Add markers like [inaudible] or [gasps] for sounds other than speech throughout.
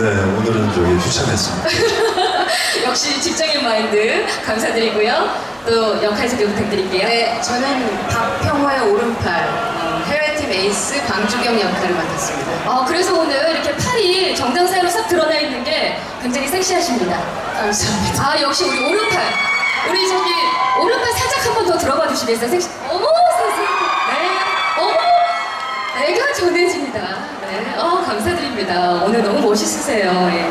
네, 오늘은 저기 추천했습니다. [laughs] 역시 직장인 마인드 감사드리고요. 또 역할 소개 부탁드릴게요. 네, 저는 박평호의 오른팔 어, 해외팀 에이스 강주경 역할을 맡았습니다. 어, 그래서 오늘 이렇게 팔이 정장 사이로 싹 드러나 있는 게 굉장히 섹시하십니다. 감사합니다. 아 역시 우리 오른팔 우리 저기 오른팔 살짝 한 번 더 들어봐 주시겠어요? 섹시 어머 세상에 네 어머 내가 전해집니다 네 어, 감사드립니다 오늘 너무 멋있으세요 예.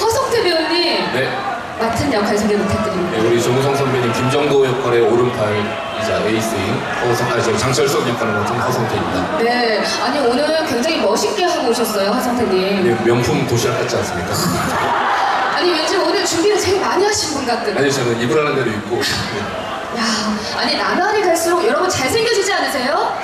허성태 배우님 네, 맡은 역할 소개 네, 부탁드립니다 우리 정우성 선배님 김정도 역할의 오른팔이자 에이스인 허성, 아니 저 장철선 역할을 맡은 허성태입니다. 네 아니 오늘 굉장히 멋있게 하고 오셨어요 허성태님 네, 명품 도시락 같지 않습니까? [laughs] 아니 왠지 오늘 준비를 제일 많이 하신 분 같거든요 아니 저는 입으라는 대로 입고 네. 야, 아니 나날이 갈수록 여러분 잘생겨지지 않으세요?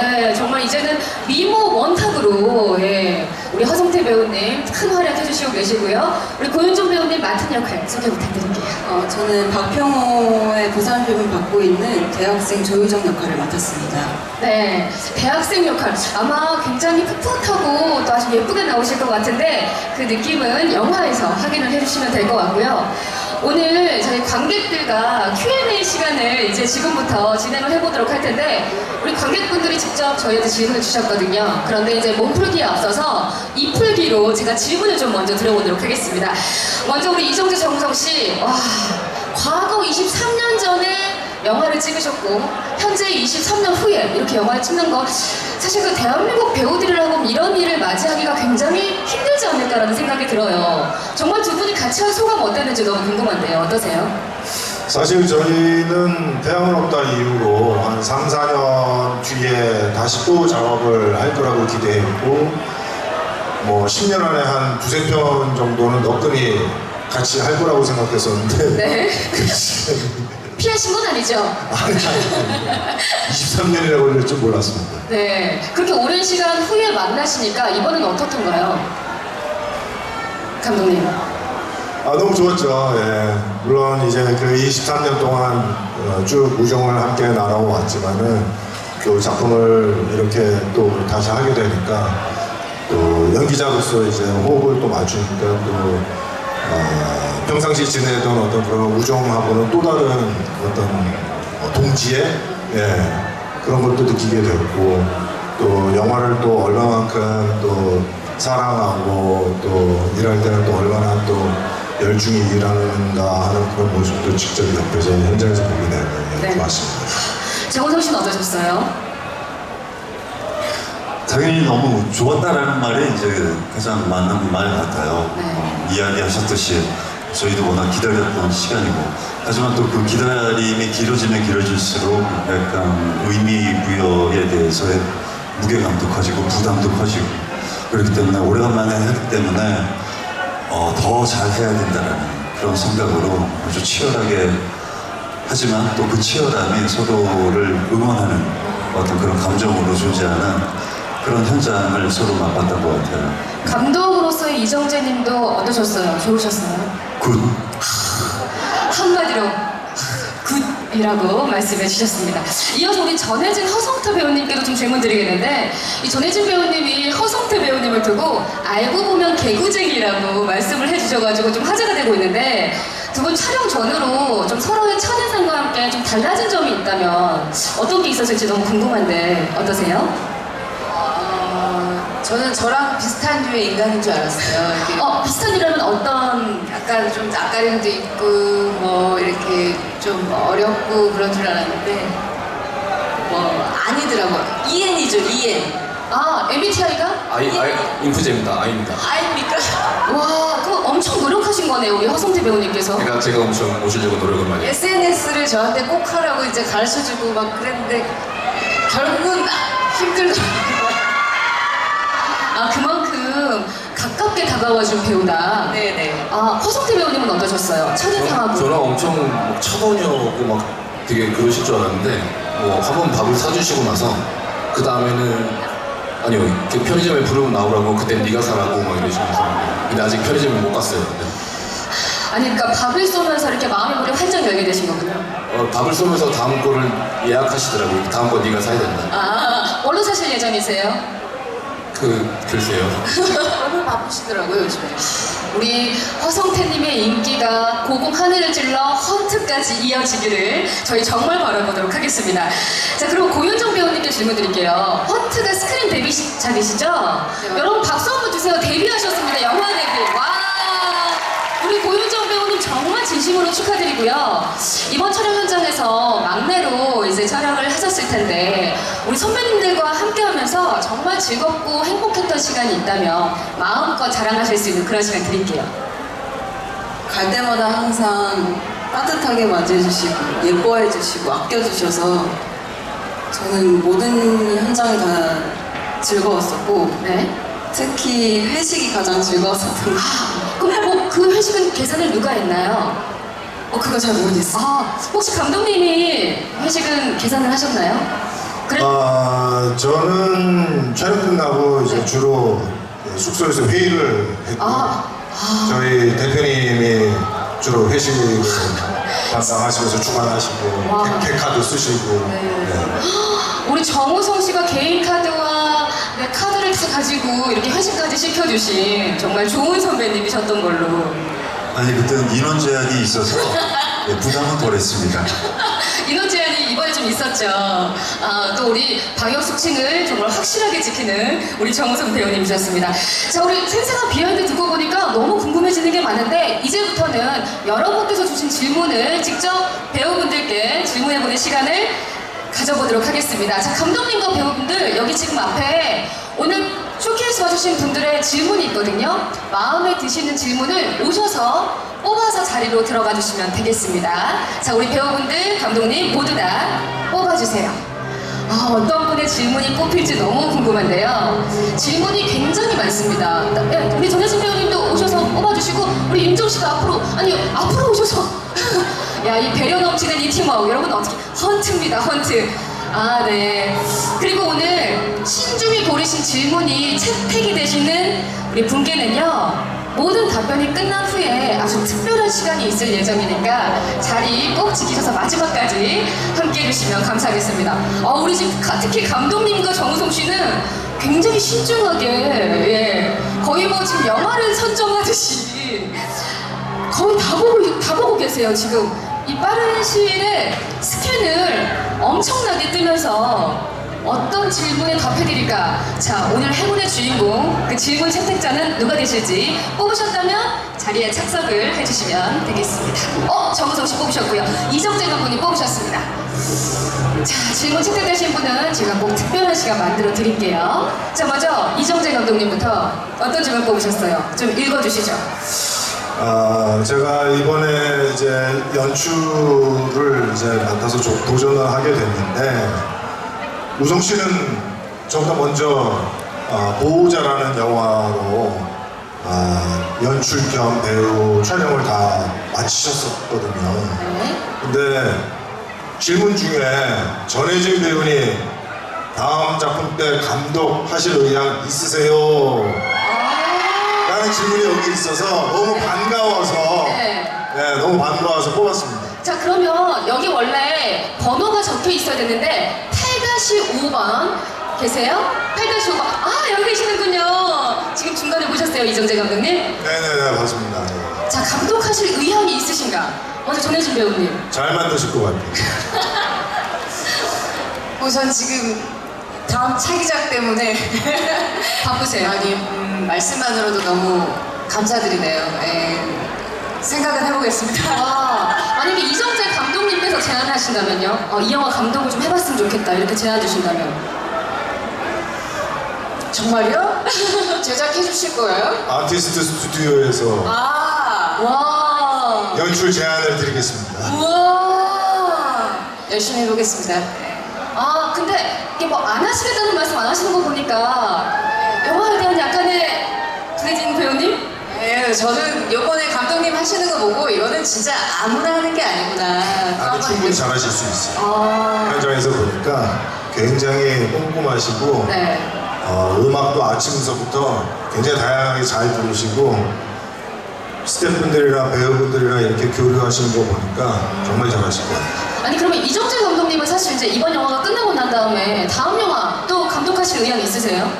아, 네, 정말 이제는 미모 원탑으로 예, 우리 허성태 배우님 큰 활약 해주시고 계시고요. 우리 고윤정 배우님 맡은 역할 소개 부탁드릴게요. 어, 저는 박평호의 부산필을 맡고 있는 대학생 조유정 역할을 맡았습니다. 네, 대학생 역할 아마 굉장히 풋풋하고 또 아주 예쁘게 나오실 것 같은데 그 느낌은 영화에서 확인을 해주시면 될 것 같고요. 오늘 저희 관객들과 Q&A 시간을 이제 지금부터 진행을 해보도록 할 텐데 우리 관객분들이 직접 저희한테 질문을 주셨거든요. 그런데 이제 몸풀기에 앞서서 이풀기로 제가 질문을 좀 먼저 드려보도록 하겠습니다. 먼저 우리 이정재 정우성 씨, 와, 과거 23년 전에 영화를 찍으셨고 현재 23년 후에 이렇게 영화를 찍는 거 사실 그 대한민국 배우들이라고 이런 일을 맞이하기가 굉장히 않을까라는 생각이 들어요. 정말 두 분이 같이 한 소감 어땠는지 너무 궁금한데요. 어떠세요? 사실 저희는 없다 이후로 한 3, 4년 뒤에 다시 또 작업을 할 거라고 기대했고 뭐 10년 안에 한 두세 편 정도는 너끈히 같이 할 거라고 생각했었는데 네. [laughs] [laughs] 피하신 건 아니죠? 아니, 아니, 23년이나 걸릴 줄 몰랐습니다. 네. 그렇게 오랜 시간 후에 만나시니까 이번엔 어떻던가요? 감독님. 아 너무 좋았죠. 예. 물론 이제 그 23년 동안 어, 쭉 우정을 함께 나눠 왔지만은 또 작품을 이렇게 또 다시 하게 되니까 또 연기자로서 이제 호흡을 또 맞추니까 또 어, 평상시 지내던 어떤 그런 우정하고는 또 다른 어떤 어, 동지애 예, 그런 걸또 느끼게 됐고 또 영화를 또 얼마만큼 또 사랑하고 또 일할 때는 또 얼마나 또 열중히 일하는가 하는 그런 모습도 직접 옆에서 현장에서 보게 되는 게 네. 좋았습니다. 정우성 씨는 어떠셨어요? 당연히 너무 좋았다라는 말이 이제 가장 맞는 말 같아요. 네. 어, 이야기하셨듯이 저희도 워낙 기다렸던 시간이고 하지만 또 그 기다림이 길어지면 길어질수록 약간 의미 부여에 대해서의 무게감도 커지고 부담도 커지고 그렇기 때문에 오래간만에 했기 때문에 어, 더 잘해야 된다는 그런 생각으로 아주 치열하게 하지만 또 그 치열함이 서로를 응원하는 어떤 그런 감정으로 존재하는 그런 현장을 서로 맛봤던 것 같아요. 감독으로서의 이정재 님도 어떠셨어요? 좋으셨어요? 굿. 한마디로 굿 이라고 말씀해 주셨습니다. 이어서 우리 전혜진 허성태 배우님께도 좀 질문 드리겠는데 이 전혜진 배우님이 허성태 배우님을 두고 알고 보면 개구쟁이라고 말씀을 해주셔가지고 좀 화제가 되고 있는데 두 분 촬영 전으로 좀 서로의 첫인상과 함께 좀 달라진 점이 있다면 어떤 게 있었을지 너무 궁금한데 어떠세요? 어, 저는 저랑 비슷한 류의 인간인 줄 알았어요. 이렇게 어 비슷한 일하면 어떤 약간 좀 낯가림도 있고 뭐 이렇게 좀 어렵고 그런 줄 알았는데 뭐 아니더라고요. EN이죠, EN. 아 MBTI가 아이, 아이, 인프제입니다. 아입니다. 아닙니까? 와, 그럼 엄청 노력하신 거네요, 우리 허성태 배우님께서. 그러니까 제가 엄청 모시려고 노력을 많이 했어요. SNS를 저한테 꼭 하라고 이제 가르쳐주고 막 그랬는데 결국은 힘들더라고요. 아, 그만큼 가깝게 다가와준 배우다. 네네. 아, 허성태 배우님은 어떠셨어요? 첫인상하고. 저랑 엄청 막 차도녀고 막 되게 그러실 줄 알았는데 뭐 한 번 밥을 사주시고 나서 그 다음에는 아니요 이렇게 편의점에 부르면 나오라고 그때 네가 사라고 막 이러시면서 근데 아직 편의점에 못 갔어요. 네. 아니, 그러니까 밥을 쏘면서 이렇게 마음의 문이 활짝 열게 되신 거군요. 어, 밥을 쏘면서 다음 거를 예약하시더라고요. 다음 거 네가 사야 된다. 아, 뭘로 사실 예정이세요? 그 글쎄요. 너무 바쁘시더라고요 요즘에. 우리 허성태님의 인기가 고공 하늘을 찔러 헌트까지 이어지기를 저희 정말 바라보도록 하겠습니다. 자, 그럼 고윤정 배우님께 질문 드릴게요. 헌트가 스크린 데뷔작이시죠? 네. 여러분 박수 한번 주세요. 데뷔하셨습니다. 영화 데뷔. 와! 우리 고윤 정 진심으로 축하드리고요. 이번 촬영 현장에서 막내로 이제 촬영을 하셨을 텐데 우리 선배님들과 함께하면서 정말 즐겁고 행복했던 시간이 있다면 마음껏 자랑하실 수 있는 그런 시간 드릴게요. 갈 때마다 항상 따뜻하게 맞이해주시고 예뻐해주시고 아껴주셔서 저는 모든 현장이 다 즐거웠었고 네. 특히 회식이 가장 즐거웠었던 것 아, 그럼 뭐 그 회식은 계산을 누가 했나요? 어, 그거 잘 모르겠어요. 아, 혹시 감독님이 회식은 계산을 하셨나요? 그래, 아, 저는 촬영 끝나고 이제 주로 숙소에서 회의를 했고 아, 저희 대표님이 주로 회식을 담당하시면서 주관하시고 와. 개- 개카드 쓰시고 네. [gasps] 우리 정우성 씨가 개인 카드와 네, 카드를 다 가지고 이렇게 회식까지 시켜주신 정말 좋은 선배님이셨던 걸로. 아니 그때는 인원 제한이 있어서 네, 부담은 덜했습니다. [laughs] 인원 제한이 이번에 좀 있었죠. 아, 또 우리 방역 수칙을 정말 확실하게 지키는 우리 정우성 배우님이셨습니다. 자, 우리 생생한 비하인드 듣고 보니까 너무 궁금해지는 게 많은데 이제부터는 여러분께서 주신 질문을 직접 배우분들께 질문해보는 시간을 가져보도록 하겠습니다. 자, 감독님과 배우분들 여기 지금 앞에 오늘 쇼케이스 와주신 분들의 질문이 있거든요. 마음에 드시는 질문을 오셔서 뽑아서 자리로 들어가 주시면 되겠습니다. 자, 우리 배우분들, 감독님 모두 다 뽑아주세요. 아, 어떤 분의 질문이 뽑힐지 너무 궁금한데요. 질문이 굉장히 많습니다. 네, 우리 전혜진 배우님도 오셔서 뽑아주시고, 우리 임종 씨도 앞으로, 아니, 앞으로 오셔서. [laughs] 야, 이 배려 넘치는 이 팀워크. 여러분 어떻게, 헌트입니다, 헌트. 아, 네. 그리고 오늘 신중히 고르신 질문이 채택이 되시는 우리 분께는요, 모든 답변이 끝난 후에 아주 특별한 시간이 있을 예정이니까 자리 꼭 지키셔서 마지막까지 함께 해주시면 감사하겠습니다. 어, 우리 집 가- 특히 감독님과 정우성 씨는 굉장히 신중하게, 예, 거의 뭐 지금 영화를 선정하듯이 거의 다 보고, 다 보고 계세요, 지금. 이 빠른 시일에 스캔을 엄청나게 뜨면서 어떤 질문에 답해드릴까? 자, 오늘 행운의 주인공, 그 질문 채택자는 누가 되실지 뽑으셨다면 자리에 착석을 해주시면 되겠습니다. 어, 정우성 씨 뽑으셨고요. 이정재 감독님 뽑으셨습니다. 자, 질문 채택되신 분은 제가 꼭 특별한 시간 만들어 드릴게요. 자, 먼저 이정재 감독님부터 어떤 질문 뽑으셨어요? 좀 읽어주시죠. 아, 제가 이번에 이제 연출을 이제 맡아서 좀 도전을 하게 됐는데 우성 씨는 저보다 먼저 아, 보호자라는 영화로 아, 연출 겸 배우 촬영을 다 마치셨었거든요. 네. 근데 질문 중에 전혜진 배우님 다음 작품 때 감독하실 의향 있으세요? 라는 질문이 여기 있어서 너무 반가워서 네. 네, 너무 반가워서 뽑았습니다. 자 그러면 여기 원래 번호가 적혀 있어야 되는데 8-5번 계세요? 8-5번 아 여기 계시는군요 지금 중간에 보셨어요 이정재 감독님? 네네네 맞습니다. 네. 자 감독하실 의향이 있으신가? 먼저 전해준 배우님 잘 만드실 것 같아요. [laughs] 우선 지금 다음 차기작 때문에 [laughs] 바쁘세요 아니 음, 말씀만으로도 너무 감사드리네요. 예. 생각은 해보겠습니다. 와 만약에 이정재 감독님께서 제안하신다면요? 어, 이 영화 감독을 좀 해봤으면 좋겠다 이렇게 제안 주신다면 정말요? 제작해 주실 거예요? 아티스트 스튜디오에서 아, 와 연출 제안을 드리겠습니다. 우와 열심히 해보겠습니다. 아 근데 이게 뭐 안 하시겠다는 말씀 안 하시는 거 보니까 영화에 대한 약간의 구혜진 배우님? 예, 저는 요번에 감독님 하시는 거 보고 이거는 진짜 아무나 하는 게 아니구나. 한번 충분히 잘하실 수 있어요. 아 현장에서 보니까 굉장히 꼼꼼하시고 네. 어, 음악도 아침서부터 굉장히 다양하게 잘 부르시고 스태프분들이랑 배우분들이랑 이렇게 교류하시는 거 보니까 정말 잘하실 것 같아요. 아니 그러면 이정재 사실 이제 이번 영화가 끝나고 난 다음에 다음 영화 또 감독하실 의향 있으세요?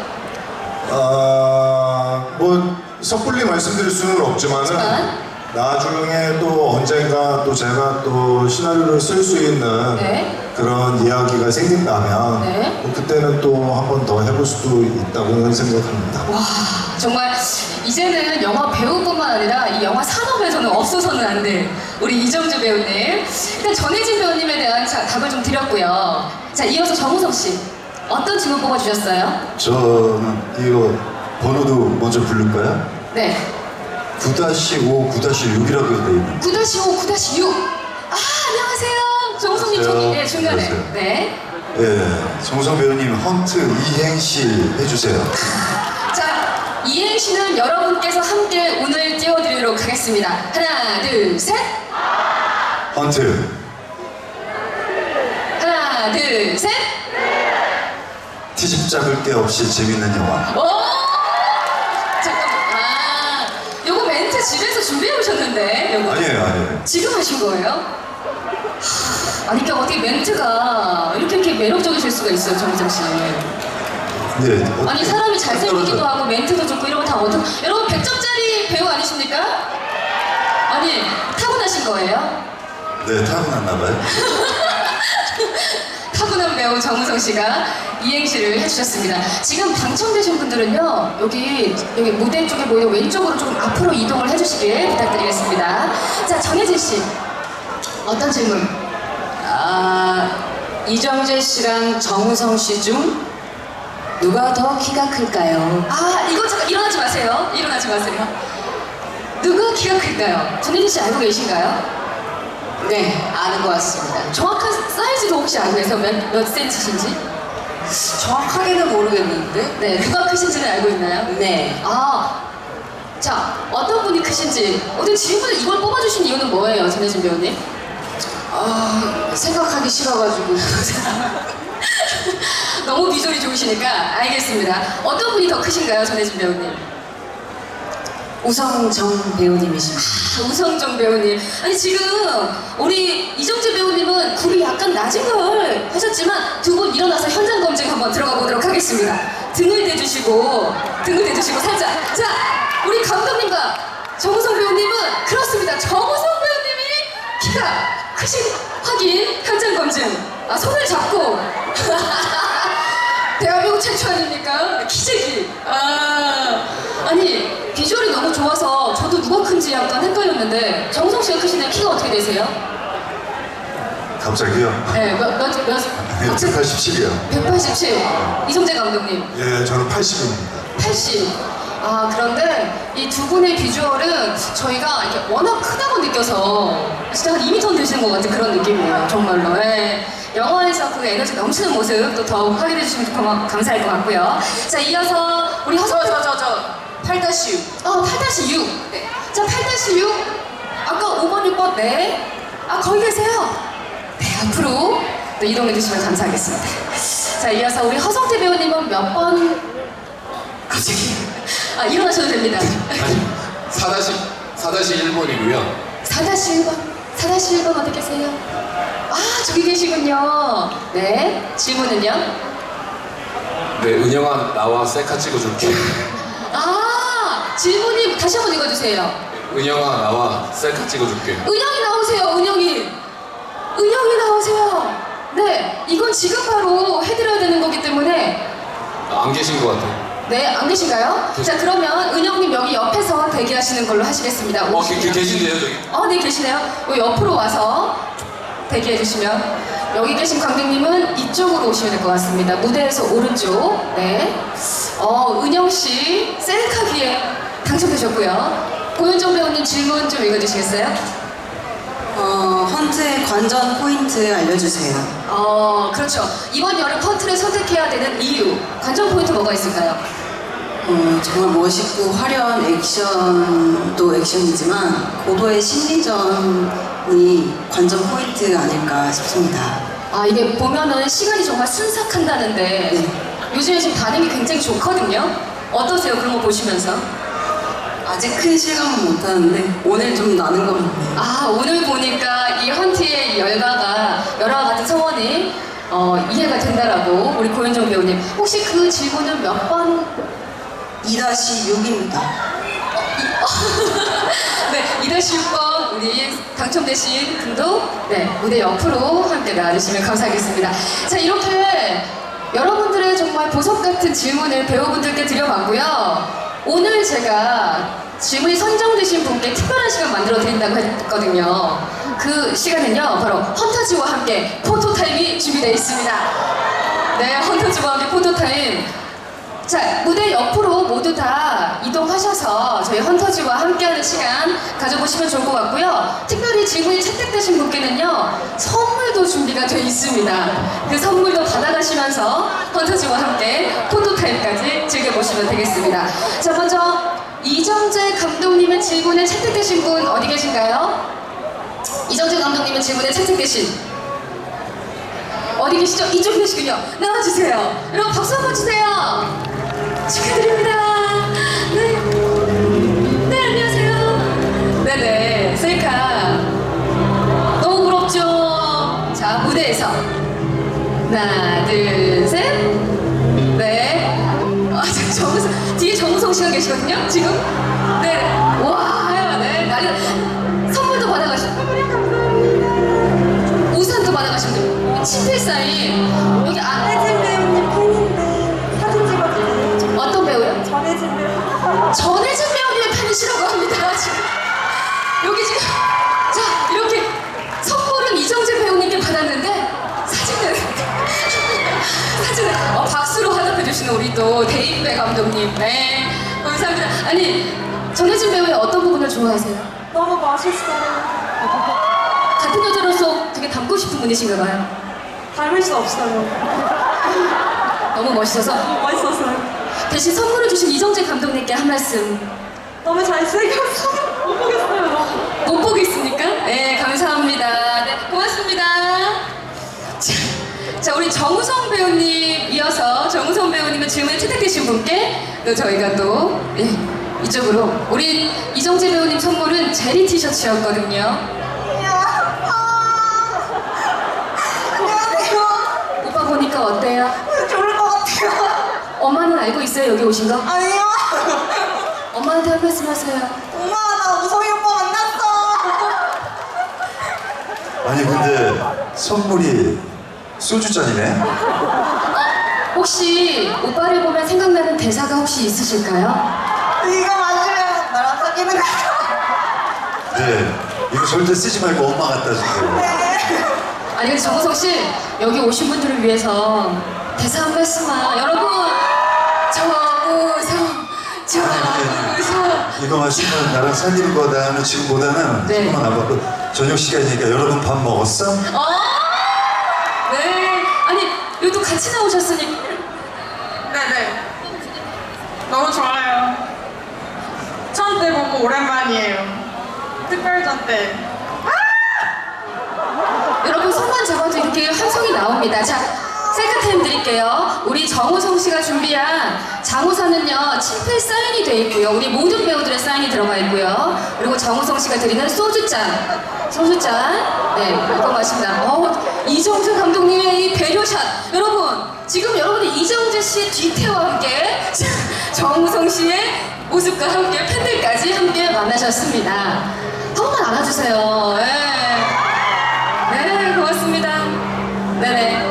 아, 뭐 섣불리 말씀드릴 수는 없지만은 하지만. 나중에 또 언젠가 또 제가 또 시나리오를 쓸 수 있는 네. 그런 이야기가 생긴다면 네. 뭐 그때는 또 한 번 더 해볼 수도 있다고 생각합니다. 와 정말 이제는 영화 배우뿐만 아니라 이 영화 산업에서는 없어서는 안 돼. 우리 이정주 배우님. 일단 전혜진 배우님에 대한 자, 답을 좀 드렸고요. 자 이어서 정우성 씨 어떤 질문 뽑아주셨어요? 저는 이거 번호도 먼저 부를까요? 네. 9-5, 9-6이라고 돼 있는 9-5, 9-6. 아 안녕하세요. 정우성님 저기 안녕하세요. 네, 중간에. 안녕하세요. 네. 예, 정성 배우님 헌트 이행시 해주세요. [laughs] 자 이행시는 여러분께서 함께 오늘 띄워드리도록 하겠습니다. 하나 둘 셋. 헌트 하나 둘 셋. 티집 잡을 게 없이 재밌는 영화. 오! 잠깐만. 아, 요거 멘트 집에서 준비해 오셨는데, 요거. 아니에요, 아니에요. 지금 하신 거예요? 하, 아니, 그러니까 어떻게 멘트가 이렇게 이렇게 매력적이실 수가 있어요, 정희정 씨. 네, 어떻게 아니, 사람이 잘생기기도? 하고 멘트도 좋고 이런 거 다 어떤, 여러분 100점짜리 배우 아니십니까? 아니, 타고나신 거예요? 네, 타고났나 봐요. [laughs] 타고난 배우 정우성 씨가 이행시를 해주셨습니다. 지금 당첨되신 분들은요, 여기, 여기 무대 쪽에 모여 왼쪽으로 좀 앞으로 이동을 해주시길 부탁드리겠습니다. 자, 정혜진 씨. 어떤 질문? 아 이정재 씨랑 정우성 씨중 누가 더 키가 클까요? 아, 이거 잠깐 일어나지 마세요. 일어나지 마세요. 누가 키가 클까요? 정혜진 씨 알고 계신가요? 네 아는 것 같습니다. 정확한 사이즈도 혹시 알고 계세요? 몇, 몇 센치신지? 정확하게는 모르겠는데. 네, 누가 크신지는 알고 있나요? 네. 아, 자, 어떤 분이 크신지. 어떤 질문을 이걸 뽑아주신 이유는 뭐예요, 전혜진 배우님? 아 생각하기 싫어가지고. [laughs] [laughs] 너무 비주얼이 좋으시니까 알겠습니다. 어떤 분이 더 크신가요, 전혜진 배우님? 우성정 배우님이십니다. 아, 우성정 배우님. 아니 지금 우리 이정재 배우님은 굽이 약간 낮은 걸 하셨지만 두 분 일어나서 현장 검증 한번 들어가 보도록 하겠습니다. 등을 대주시고 등을 대주시고 살짝. 자, 우리 감독님과 정우성 배우님은 그렇습니다. 정우성 배우님이 키가 크신 확인 현장 검증. 아 손을 잡고. [laughs] 대한민국 최초 아닙니까? 키재기. 아, 아니 비주얼이 너무 좋아서 저도 누가 큰지 약간 헷갈렸는데 정우성 씨가 크신데 키가 어떻게 되세요? 갑자기요? 네, 몇, 몇, 몇, 네, 갑자기 187이요. 187. 이성재 감독님, 예, 저는 80입니다. 80. 아, 그런데 이 두 분의 비주얼은 저희가 이렇게 워낙 크다고 느껴서 진짜 한 2m 되시는 것 같은 그런 느낌이에요. 정말로. 예. 영화에서 그 에너지 넘치는 모습 또 더욱 확인해 주시면 고마, 감사할 것 같고요. 자, 이어서 우리 허석 저저 저 8-6. 어, 8-6. 네. 자, 8-6. 아까 5번, 6번, 네. 아, 거기 계세요. 네, 앞으로 또 이동해 주시면 감사하겠습니다. 자, 이어서 우리 허성태 배우님은 몇 번? 갑자기. 아, 일어나셔도 됩니다. 아니 4-1번이고요. 4-1번. 4-1번 어디 계세요? 아, 저기 계시군요. 네. 질문은요? 네 은영아 나와 셀카 찍어줄게. 아, 질문이 다시 한번 읽어주세요. 은영아 나와 셀카 찍어줄게. 은영이 나오세요, 은영이. 은영이 나오세요. 네, 이건 지금 바로 해드려야 되는 거기 때문에 안 계신 것 같아. 네, 안 계신가요? 자, 그러면 은영님 여기 옆에서 대기하시는 걸로 하시겠습니다. 어 계, 계, 계신데요 저기. 어, 네, 계시네요. 요 옆으로 와서 대기해 주시면 여기 계신 관객님은 이쪽으로 오시면 될 것 같습니다. 무대에서 오른쪽. 네. 어, 은영 씨 셀카기에 당첨되셨고요. 고윤정 배우님 질문 좀 읽어주시겠어요? 어, 헌트의 관전 포인트 알려주세요. 어, 그렇죠. 이번 여름 헌트를 선택해야 되는 이유, 관전 포인트 뭐가 있을까요? 어, 정말 멋있고 화려한 액션도 액션이지만 고도의 심리전이 관전 포인트 아닐까 싶습니다. 아, 이게 보면은 시간이 정말 순삭한다는데 네. 요즘에 지금 반응이 굉장히 좋거든요. 어떠세요? 그런 거 보시면서? 아직 큰 실감은 못하는데 오늘 좀 나는 것 같네요. 아, 오늘 보니까 이 헌트의 이 열과가 열화와 같은 성원이 어, 이해가 된다라고 우리 고현정 배우님. 혹시 그 질문은 몇 번? 2-6입니다. [laughs] 네, 2-6번 우리 당첨되신 분도 네, 무대 옆으로 함께 나와주시면 감사하겠습니다. 자, 이렇게 여러분들의 정말 보석 같은 질문을 배우분들께 드려봤고요. 오늘 제가 질문이 선정되신 분께 특별한 시간 만들어 드린다고 했거든요. 그 시간은요, 바로 헌터즈와 함께 포토타임이 준비되어 있습니다. 네, 헌터즈와 함께 포토타임. 자, 무대 옆으로 모두 다 이동하셔서 저희 헌터즈와 함께하는 시간 가져보시면 좋을 것 같고요. 특별히 질문이 채택되신 분께는요, 선물도 준비가 되어 있습니다. 그 선물도 받아가시면서 헌터즈와 함께 포토타임까지 즐겨보시면 되겠습니다. 자, 먼저 이정재 감독님의 질문에 채택되신 분 어디 계신가요? 이정재 감독님의 질문에 채택되신 어디 계시죠? 이쪽 계시군요. 나와주세요. 여러분 박수 한번 주세요. 축하드립니다. 네. 네, 안녕하세요. 네네, 셀카. 너무 부럽죠? 자, 무대에서. 하나, 둘, 셋. 네. 아, 저, 정우성, 뒤에 정우성 씨가 계시거든요, 지금. 네. 와, 네. 난리. 선물도 받아가시고. 우산도 받아가시면 돼요. 친필 사인. 또 대인배 감독님 네 감사합니다. 아니 전혜진 배우의 어떤 부분을 좋아하세요? 너무 멋있어요. 같은 여자로서 되게 닮고 싶은 분이신가 봐요. 닮을 수 없어요. 너무 멋있어서 멋있었어요. 대신 선물을 주신 이정재 감독님께 한 말씀 너무 잘생겼어요. 못 보겠어요. 너무. 못 보겠습니까? 네, 감사합니다. 네, 고맙습니다. 자, 자, 우리 정우성 배우님 이어서 정우성 배우님의 질문에 채택되신 분께 또 저희가 또 예, 이쪽으로 우리 이정재 배우님 선물은 제리 티셔츠였거든요. 안녕하세요. 오빠 보니까 어때요? 좋을 것 같아요. 엄마는 알고 있어요 여기 오신 거? 아니요. 엄마한테 한 말씀 하세요. 엄마 나 우성이 오빠 만났어. 아니 근데 선물이 소주잔이네? 혹시 오빠를 보면 생각나는 대사가 혹시 있으실까요? 네가 맞으면 나랑 사귀는 거야. 네 이거 절대 쓰지 말고 엄마 갖다 주세요 아니 근데 정우성 씨 여기 오신 분들을 위해서 대사 한 말씀만 여러분 정우성 정우성 이거 마시면 나랑 사귀는 거다는 지금보다는 네. 조금만 남았고 저녁 시간이니까 여러분 밥 먹었어? 어? 네 여기도 같이 나오셨으니 네네. 너무 좋아요. 처음 때 보고 오랜만이에요. 특별전 때. 여러분 손만 잡아도 이렇게 함성이 나옵니다 자 셀카 타임 드릴게요 우리 정우성 씨가 준비한 장우산은요 친필 사인이 돼 있고요 우리 모든 배우들의 사인이 들어가 있고요 그리고 정우성 씨가 드리는 소주잔 소주잔 네 이거 마십니다 어, 이정재 감독님의 이 배려샷 여러분 지금 여러분이 이정재 씨의 뒤태와 함께 정우성 씨의 모습과 함께 팬들까지 함께 만나셨습니다 한 번만 안아주세요 네. 네, 고맙습니다. 네네. 네,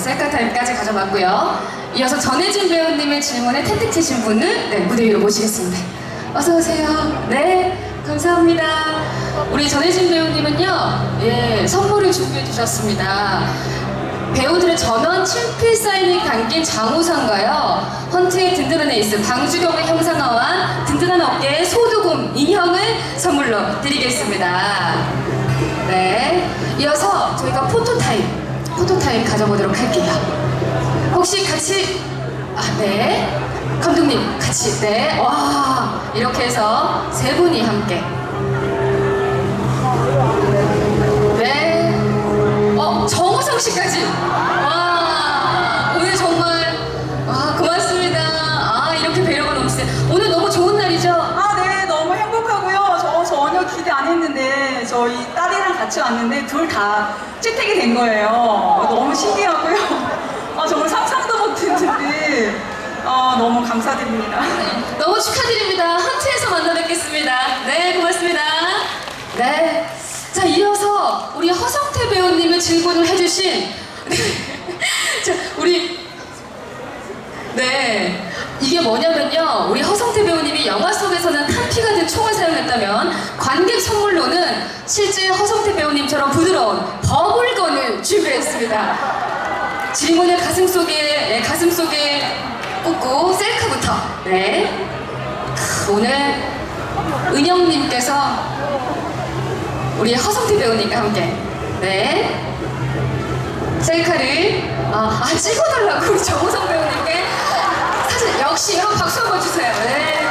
셀카 타임까지 가져봤고요. 이어서 전혜진 배우님의 질문에 태택 치신 분을, 네, 무대 위로 모시겠습니다. 어서 오세요. 네. 감사합니다. 우리 전혜진 배우님은요, 예, 선물을 준비해 주셨습니다. 배우들의 전원 친필 사인이 담긴 장우상과요, 헌트의 든든한 에이스 방주경을 형상화한 든든한 어깨의 소두금 인형을 선물로 드리겠습니다. 네. 이어서 저희가 포토타임, 포토타임 가져보도록 할게요. 혹시 같이, 아, 네. 감독님, 같이, 네. 와, 이렇게 해서 세 분이 함께. 네. 어, 정우성 씨까지. 와, 오늘 정말, 와, 고맙습니다. 아, 이렇게 배려가 넘치세요. 오늘 너무 좋은 날이죠? 아, 네. 너무 행복하고 저희 딸이랑 같이 왔는데 둘 다 채택이 된 거예요. 어, 너무 신기하고요. 어, 정말 상상도 못했는데 어, 너무 감사드립니다. 너무 축하드립니다. 헌트에서 만나 뵙겠습니다. 네, 고맙습니다. 네. 자, 이어서 우리 허성태 배우님의 질문을 해주신 [laughs] 자, 우리 네. 이게 뭐냐면요. 우리 허성태 배우님이 영화 속에서는 탄피 같은 총을 사용했다면 관객 선물로는 실제 허성태 배우님처럼 부드러운 버블건을 준비했습니다. 질문을 가슴 속에 예, 가슴 속에 꽂고 셀카부터. 네. 크, 오늘 은영님께서 우리 허성태 배우님과 함께 네 셀카를 아, 아 찍어달라고 [laughs] 우리 정우성 배우님께 사실 역시 한 박수 한번 주세요. 네.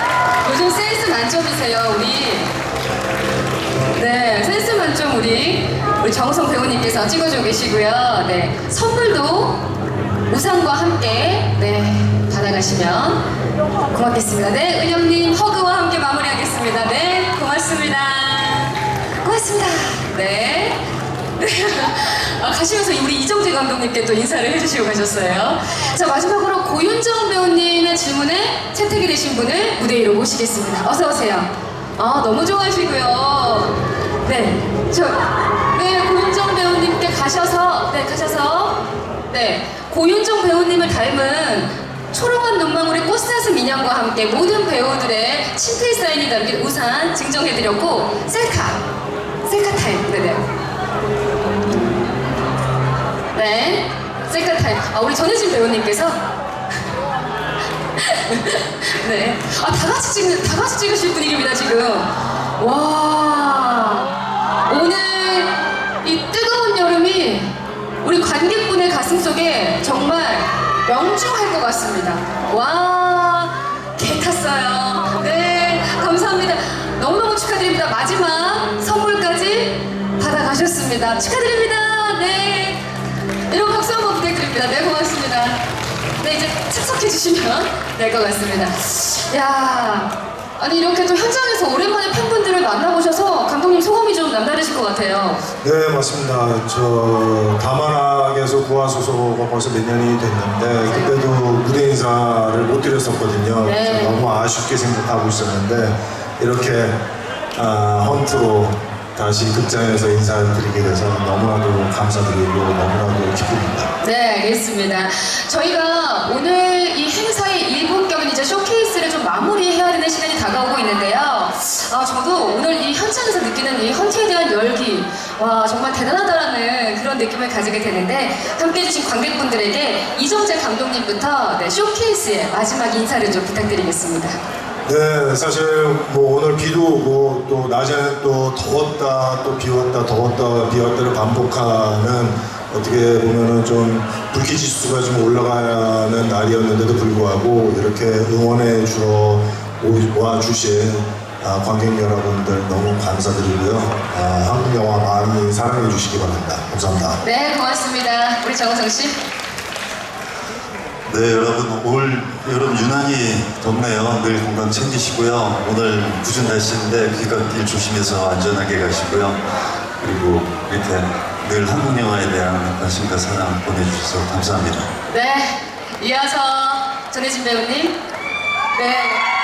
요즘 센스 만점이세요 우리. 네 센스 만점 우리 우리 정우성 배우님께서 찍어주고 계시고요. 네 선물도 우산과 함께 네 받아가시면 고맙겠습니다. 네 은영님 허그와 함께 마무리하겠습니다. 네 고맙습니다. 고맙습니다. 네. 네. [laughs] 아, 가시면서 우리 이정재 감독님께 또 인사를 해주시고 가셨어요. 자, 마지막으로 고윤정 배우님의 질문에 채택이 되신 분을 무대 위로 모시겠습니다. 어서오세요. 아, 너무 좋아하시고요. 네. 저, 네, 고윤정 배우님께 가셔서, 네, 가셔서, 네, 고윤정 배우님을 닮은 초롱한 눈망울의 꽃사슴 인형과 함께 모든 배우들의 친필 사인이 담긴 우산 증정해드렸고, 셀카, 셀카 타임. 네네. 네. 셀카 타임. 아, 우리 전혜진 배우님께서. [laughs] 네. 아, 다 같이 찍는, 다 같이 찍으실 분위기입니다, 지금. 와. 오늘 이 뜨거운 여름이 우리 관객분의 가슴 속에 정말 명중할 것 같습니다. 와. 개 탔어요. 네. 감사합니다. 너무너무 축하드립니다. 마지막 선물까지 받아가셨습니다. 축하드립니다. 네. 이런 박수 한번 부탁드립니다. 네, 고맙습니다. 네, 이제 착석해 주시면 될 것 같습니다. 야 아니, 이렇게 또 현장에서 오랜만에 팬분들을 만나보셔서 감독님 소감이 좀 남다르실 것 같아요. 네 맞습니다. 저 다만학에서 구하소서가 벌써 몇 년이 됐는데 그때도 무대 인사를 못 드렸었거든요. 네. 너무 아쉽게 생각하고 있었는데 이렇게 아, 헌트로 다시 극장에서 인사를 드리게 돼서 너무나도 감사드리고 너무나도 기쁩니다. 네, 알겠습니다. 저희가 오늘 이 행사의 일본격인 이제 쇼케이스를 좀 시간이 다가오고 있는데요. 아, 저도 오늘 이 현장에서 느끼는 이 헌트에 대한 열기, 와, 정말 대단하다라는 그런 느낌을 가지게 되는데, 함께 해주신 관객분들에게 이정재 감독님부터 네, 쇼케이스의 마지막 인사를 좀 부탁드리겠습니다. 네, 사실 뭐 오늘 비도 오고 또 낮에는 또 더웠다 또 비왔다 더웠다 비왔다를 반복하는 어떻게 보면은 좀 불쾌 지수가 좀 올라가는 날이었는데도 불구하고 이렇게 응원해 주러 오- 와 주신 아, 관객 여러분들 너무 감사드리고요. 아, 한국 영화 많이 사랑해 주시기 바랍니다. 감사합니다. 네, 고맙습니다. 우리 정우성 씨. 네 여러분 올 여름 유난히 덥네요. 늘 건강 챙기시고요. 오늘 궂은 날씨인데 귀갓길 조심해서 안전하게 가시고요. 그리고 이렇게 늘 한국 영화에 대한 관심과 사랑 보내주셔서 감사합니다. 네, 이어서 전혜진 배우님. 네.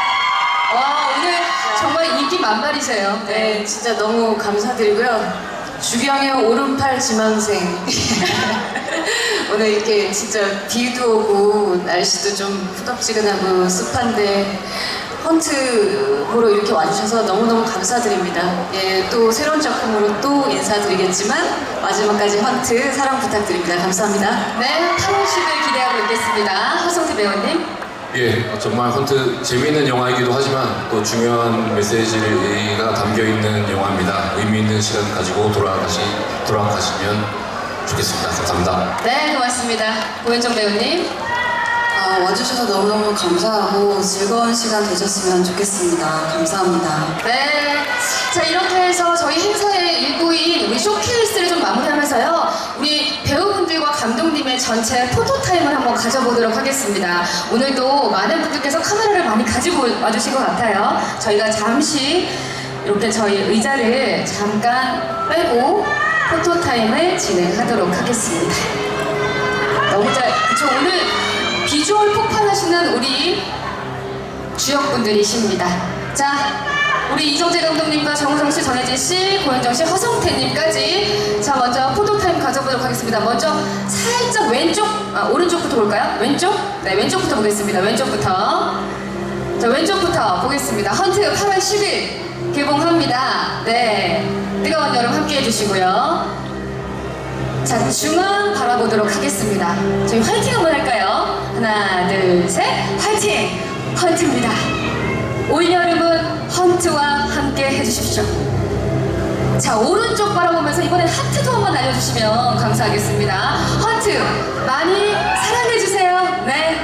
와, 오늘 정말 인기 만발이세요. 네, 진짜 너무 감사드리고요. 주경의 오른팔 지망생. [laughs] 오늘 이렇게 진짜 비도 오고 날씨도 좀 후덥지근하고 습한데 헌트 보러 이렇게 와주셔서 너무너무 감사드립니다. 예, 또 새로운 작품으로 또 인사드리겠지만 마지막까지 헌트 사랑 부탁드립니다. 감사합니다. 네, 8월식을 기대하고 있겠습니다. 허성태 배우님. 예, 정말 헌트 재미있는 영화이기도 하지만 또 중요한 메시지가 담겨 있는 영화입니다. 의미 있는 시간 가지고 돌아가시 돌아가시면 좋겠습니다. 감사합니다. 네, 고맙습니다. 고현정 배우님. 아, 와주셔서 너무너무 감사하고 즐거운 시간 되셨으면 좋겠습니다. 감사합니다. 네. 자, 이렇게 해서 저희 행사의 일부인 우리 쇼케이스를 좀 마무리하면서요. 우리 배우분들과 감독님의 전체 포토타임을 한번 가져보도록 하겠습니다. 오늘도 많은 분들께서 카메라를 많이 가지고 와주신 것 같아요. 저희가 잠시 이렇게 저희 의자를 잠깐 빼고 포토타임을 진행하도록 하겠습니다. 너무 잘, 그쵸, 오늘 비주얼 폭발하시는 우리 주역분들이십니다. 자, 우리 이정재 감독님과 정우성 씨, 전혜진 씨, 고현정 씨, 허성태님까지 자 먼저 포토타임 가져보도록 하겠습니다. 먼저 살짝 왼쪽, 아, 오른쪽부터 볼까요? 왼쪽? 네, 왼쪽부터 보겠습니다. 왼쪽부터. 자, 왼쪽부터 보겠습니다. 헌트 8월 10일 개봉합니다. 네, 뜨거운 여름 함께 해주시고요. 자, 중앙 바라보도록 하겠습니다. 저희 화이팅 한번 할까요? 하나, 둘, 셋, 화이팅! 헌트입니다. 올여름은 헌트와 함께 해주십시오. 자, 오른쪽 바라보면서 이번엔 하트도 한번 날려주시면 감사하겠습니다. 헌트, 많이 사랑해주세요. 네.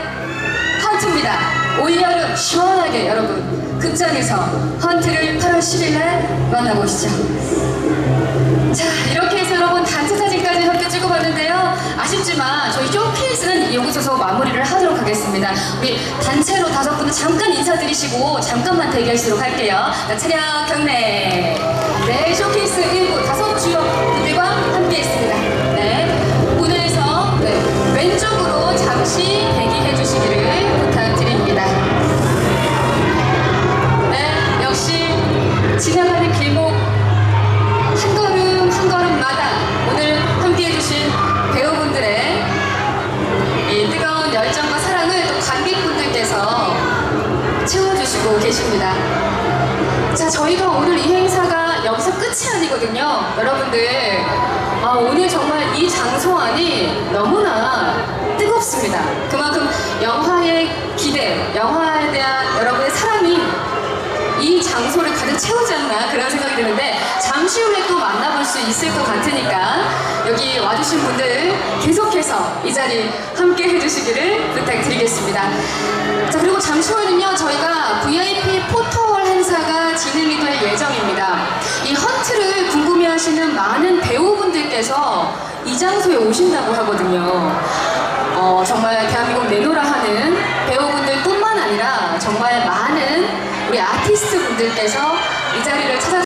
헌트입니다. 올여름 시원하게 여러분, 극장에서 헌트를 8월 10일 날 만나보시죠. 자 이렇게 해서 여러분 단체 사진까지 함께 찍어봤는데요. 아쉽지만 저희 쇼케이스는 여기서 마무리를 하도록 하겠습니다. 우리 단체로 다섯 분은 잠깐 인사드리시고 잠깐만 대기하시도록 할게요. 자, 차량 경례. 네 쇼케이스 일부 다섯 주역분들과 함께 했습니다. 네 무대에서 네, 왼쪽으로 잠시 대기해 주시기를 부탁드립니다. 네 역시 지나가는 길목 관객분들께서 채워주시고 계십니다. 자, 저희가 오늘 이 행사가 여기서 끝이 아니거든요. 여러분들, 아, 오늘 정말 이 장소 안이 너무나 뜨겁습니다. 그만큼 영화의 기대, 영화에 대한 여러분의 이이 장소를 가득 채우지 않나 그런 생각이 드는데 잠시 후에 또 만나볼 수 있을 것 같으니까 여기 와주신 분들 계속해서 이 자리 함께 해주시기를 부탁드리겠습니다. 자 그리고 잠시 후에는요 저희가 VIP 포토월 행사가 진행이 될 예정입니다. 이 헌트를 궁금해하시는 많은 배우분들께서 이 장소에 오신다고 하거든요. 어, 정말 대한민국 내노라 하는 배우분들뿐만 아니라 정말 많은 아티스트 분들께서 이 자리를 찾아